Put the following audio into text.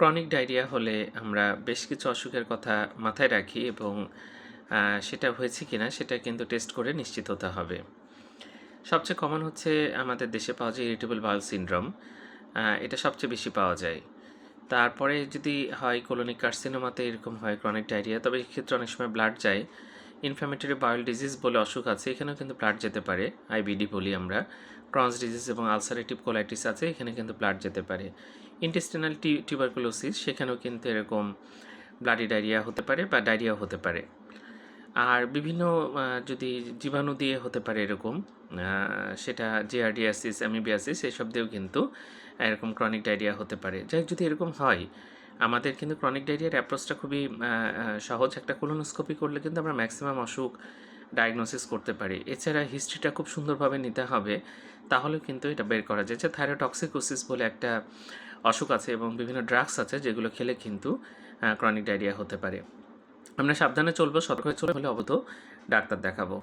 Chronic diarrhoea হলে আমরা বেশ কিছু অসুখের কথা মাথায় রাখি এবং সেটা হয়েছে কিনা সেটা কিন্তু টেস্ট করে নিশ্চিত হতে হবে। সবচেয়ে কমন হচ্ছে আমাদের দেশে পাওয়া যায় ইরিটেবল বাউল সিনড্রোম এটা সবচেয়ে বেশি পাওয়া যায়। তারপরে যদি হয় কোলোনিক কার্সিনোমাতে এরকম হয় ক্রনিক ডায়রিয়া তবে এক্ষেত্রে অনেক সময় ব্লাড যায়। ইনফ্লামেটরি বায়োল ডিজিজ বলে অসুখ আছে, এখানেও কিন্তু ব্লাড যেতে পারে আইবিডি বলি আমরা। ক্রনস ডিজিজ এবং আলসারেটিভ কোলাইটিস আছে, এখানে কিন্তু ব্লাড যেতে পারে। ইন্টেস্টিনাল টিউবারকুলোসিস সেখানেও কিন্তু এরকম ব্লাডি ডায়রিয়া হতে পারে বা ডায়রিয়া হতে পারে। আর বিভিন্ন যদি জীবাণু দিয়ে হতে পারে এরকম সেটা জিআরডিয়াসিস অ্যামিবিয়াসিস এসব দিয়েও কিন্তু এরকম ক্রনিক ডায়রিয়া হতে পারে। যাই যদি এরকম হয় আমাদের কিন্তু ক্রনিক ডায়রিয়ার অ্যাপ্রোচটা খুবই সহজ। একটা কোলোনোস্কোপি করলে কিন্তু আমরা ম্যাক্সিমাম অসুখ ডায়াগনোসিস করতে পারি। এছাড়া হিস্ট্রিটা খুব সুন্দরভাবে নিতে হবে তাহলে কিন্তু এটা বের করা যায়। যে থাইরোটক্সিকোসিস বলে একটা অসুখ আছে এবং বিভিন্ন ড্রাগস আছে, যেগুলো খেলে কিন্তু ক্রনিক ডায়রিয়া হতে পারে। আমরা সাবধানে চলবো, সতর্ক চলে হলে অবত ডাক্তার দেখাবো।